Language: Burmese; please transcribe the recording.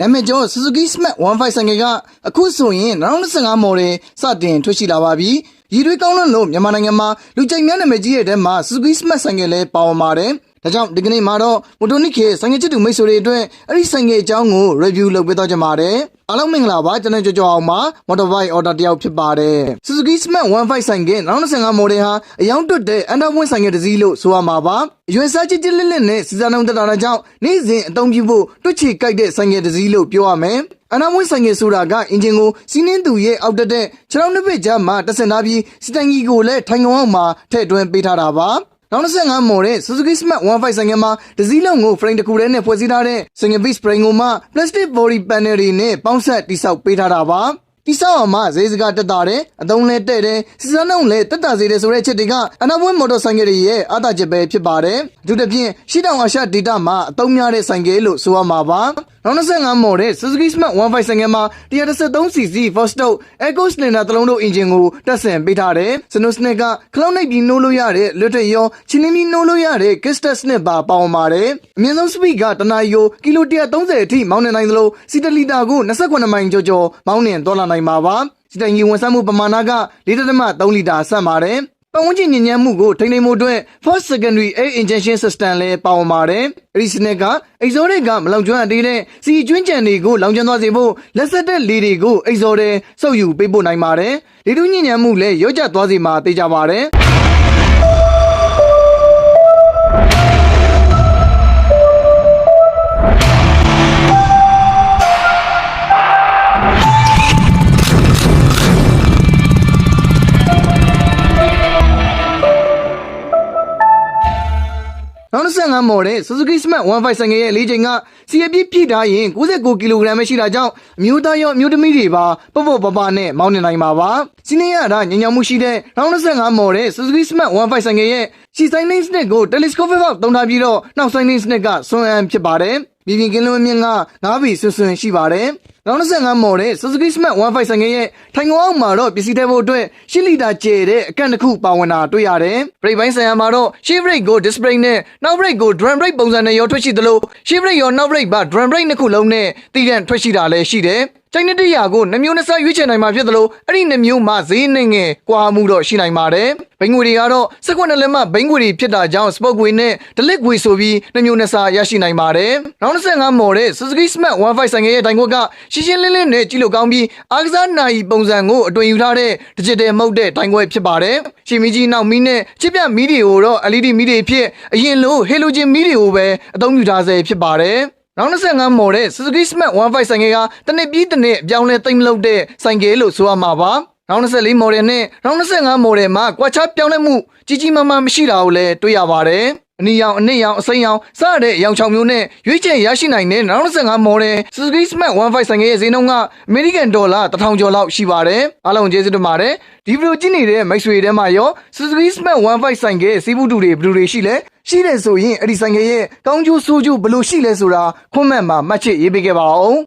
နာမည်ကျော် Suzuki Smart 15ဆိုင်ကကအခုဆိုရင်2025 model စတင်ထွက်ရှိလာပါပြီ။ရည်ရွယ်ကောင်းလွန်းလို့မြန်မာနိုင်ငံမှာလူကြိုက်များနာမည်ကြီးရဲ့အထဲမှာ Suzuki Smart ဆိုင်ကလည်းပါဝင်ပါတယ်။ ဒါကြောင့်ဒီကနေ့မှာတော့ Motonik ရဲ့ဆိုင်ကချစ်သူမိတ်ဆွေတွေအတွက်အဲ့ဒီဆိုင်ကအကြောင်းကို review လုပ်ပေးသွားကြပါတယ်။အားလုံးမင်္ဂလာပါကျွန်တော်ကြော်ကြော်အောင်ပါ Motorbike order တယောက်ဖြစ်ပါတယ်။ Suzuki Smart 15ဆိုင်က2025 model ဟာအယောင်တွတ်တဲ့အန်ဒါဝင်းဆိုင်ကတစ်စီးလို့ဆိုရမှာပါ။အရွယ်စားကြီးကြီးလစ်လစ်နဲ့စီစားနှုံတက်တာကြောင့်နေ့စဉ်အသုံးပြုဖို့တွတ်ချီကြိုက်တဲ့ဆိုင်ကတစ်စီးလို့ပြောရမယ်။အနာမွေးဆိုင်ငယ်ဆိုတာကအင်ဂျင်ကိုစီးနှင်းသူရဲ့အောက်တက်တဲ့ခြေထောက်နှစ်ဖက်ကြားမှာတက်ဆင်ထားပြီးစတန်ကြီးကိုလည်းထိုင်ကုန်အောင်မှာထည့်သွင်းပေးထားတာပါ နောက်25မော်တဲ့ Suzuki Smart 15ဆိုင်ငယ်မှာဒစည်းလုံးကို frame တစ်ခုတည်းနဲ့ဖွဲ့စည်းထားတဲ့ single piece spring ကိုမှ plastic body panel တွေနဲ့ပေါင်းဆက်တိစောက်ပေးထားတာပါတိဆောက်အောင်မှဈေးစကားတက်တာတယ်အသုံးလဲတဲ့တယ်စီစံနှုံလဲတက်တာစေတယ်ဆိုတဲ့ချက်တွေကအနာမွေးမော်တော်ဆိုင်ကယ်တွေရဲ့အားသာချက်ပဲဖြစ်ပါတယ်အထူးသဖြင့်ရှီတောင်အာရှဒေတာမှာအသုံးများတဲ့ဆိုင်ကယ်လို့ဆိုရမှာပါ နောက်25မော်တဲ့ Suzuki Smart 15ဆိုင်ကယ်မှာ 133cc Four Stroke Eco Cylinder တစ်လုံးတို့အင်ဂျင်ကိုတက်ဆင်ပေးထားတယ်စနိုးစနစ်ကခလုံးနိုင်ပြီးနှိုးလို့ရတဲ့လွတ်ထရောချင်းနှင်းပြီးနှိုးလို့ရတဲ့ Kickstarter စနစ်ပါပေါင်းပါတယ်အမြင့်ဆုံး speed ကတနာရီကိုကီလို130အထိမောင်းနေနိုင်သလိုစီတလီတာကို28မိုင်ကျော်ကျော်မောင်းနှင်သွားလာနိုင်ပါပါစီတန်ကြီးဝန်ဆမှုပမာဏက4.3လီတာဆန့်ပါတယ် ပတ်ဝန်းကျင်ညဉ့်ညမ်းမှုကိုထိန်းသိမ်းမှုအတွက် first secondary air injection system လည်းပါဝင်ပါတယ်။အဲဒီစနစ်က exhaust ကမလောင်ကျွမ်းအပ်တဲ့စီကျွင်းကြံတွေကိုလောင်ကျွမ်းသွားစေဖို့လက်ဆက်တဲ့လေတွေကို exhaust ထဲစုပ်ယူပေးပို့နိုင်ပါတယ်။လေထုညဉ့်ညမ်းမှုလည်းရော့ကျသွားစေမှာသိကြပါတယ်။ နောက်25မော်တဲ့ Suzuki Smart 15ဆိုင်ငယ်ရဲ့လေးချိန်ကစီအပြည့်ပြည့်ထားရင်69ကီလိုဂရမ်ပဲရှိတာကြောင့်အမျိုးသားရောအမျိုးသမီးတွေပါပေါ့ပေါ့ပပနဲ့မောင်းနေနိုင်ပါပါစီးနေရတာညဉ့်ညံမှုရှိတဲ့နောက်25မော်တဲ့ Suzuki Smart 15ဆိုင်ငယ်ရဲ့ရှီဆိုင်နေစနစ်ကို telescopic ပေါက်သုံးထားပြီးတော့နောက်ဆိုင်နေစနစ်ကဆွမ်းအမ်းဖြစ်ပါတယ်မြေပြင်ကင်းလွန်းမြင့်က9ဘီဆွဆွရှိပါတယ် နောက်25မော်တဲ့ Suzuki Smart 15ဆိုင်ငယ်ရဲ့ထိုင်ကုန်အောက်မှာတော့ပစ္စည်းထဲဖို့အတွက်10လီတာကျယ်တဲ့အကန့်တစ်ခုပါဝင်တာတွေ့ရတယ်။ brake ဘိုင်းဆိုင်ရာမှာတော့ shift brake ကို disc brake နဲ့နောက် brake ကို drum brake ပုံစံနဲ့ရောထွက်ရှိသလို shift brake ရောနောက် brake ပါ drum brake နှစ်ခုလုံးနဲ့တည်တံ့ထွက်ရှိတာလည်းရှိတယ်။ ချိန်နှစ်တရာကိုနှမျိုးနှစ်ဆရွေးချယ်နိုင်မှာဖြစ်သလိုအဲ့ဒီနှမျိုးမှာဈေးနှငယ်ကွာမှုတော့ရှိနိုင်ပါတယ်။ဘိန်းငွေတွေကတော့စက်ကွက်နဲ့လက်မဘိန်းငွေတွေဖြစ်တာကြောင့် sport ငွေနဲ့ delete ငွေဆိုပြီးနှမျိုးနှစ်ဆရရှိနိုင်ပါတယ်။နောက်25မော်တဲ့ Suzuki Smart 15ဆိုင်ငယ်ရဲ့တိုင်ခွက်ကရှင်းရှင်းလင်းလင်းနဲ့ကြည့်လို့ကောင်းပြီးအားကစားနာရီပုံစံကိုအတွင်ယူထားတဲ့ digital မဟုတ်တဲ့တိုင်ခွက်ဖြစ်ပါတယ်။ရှင်းမီကြီးနောက်မီးနဲ့ချစ်ပြမီးတွေကိုတော့ LED မီးတွေဖြစ်အရင်လို halogen မီးတွေကိုပဲအသုံးပြုထားဆဲဖြစ်ပါတယ်။ နောက်25မော်တဲ့ Suzuki Smart 15ဆိုင်ကကတနစ်ပြီးတနစ်အပြောင်းလဲသိမ့်မလို့တဲ့ဆိုင်ကယ်လို့ဆိုရမှာပါ။နောက်24မော်ဒယ်နဲ့နောက်25မော်ဒယ်မှာကွာခြားပြောင်းလဲမှုကြီးကြီးမားမားမရှိတာကိုလည်းတွေ့ရပါတယ်။ အနီရောင်အနစ်ရောင်အစိမ်းရောင်စတဲ့ရောင်ချောင်မျိုးနဲ့ရွေးချယ်ရရှိနိုင်တဲ့နောက်25မော်ဒယ် Suzuki Smart 15ဆိုင်ကရဲ့ဈေးနှုန်းကအမေရိကန်ဒေါ်လာ1000ကျော်လောက်ရှိပါတယ်။အားလုံးကျေးဇူးတင်ပါတယ်။ဒီဗီဒီယိုကြည့်နေတဲ့မိတ်ဆွေတွေထဲမှာရော Suzuki Smart 15ဆိုင်ကစီးပူတူတွေဘယ်လိုတွေရှိလဲရှိတယ်ဆိုရင်အဲ့ဒီဆိုင်ကရဲ့ကောင်းကျိုးဆိုးကျိုးဘယ်လိုရှိလဲဆိုတာ comment မှာမှတ်ချက်ရေးပေးခဲ့ပါဦး။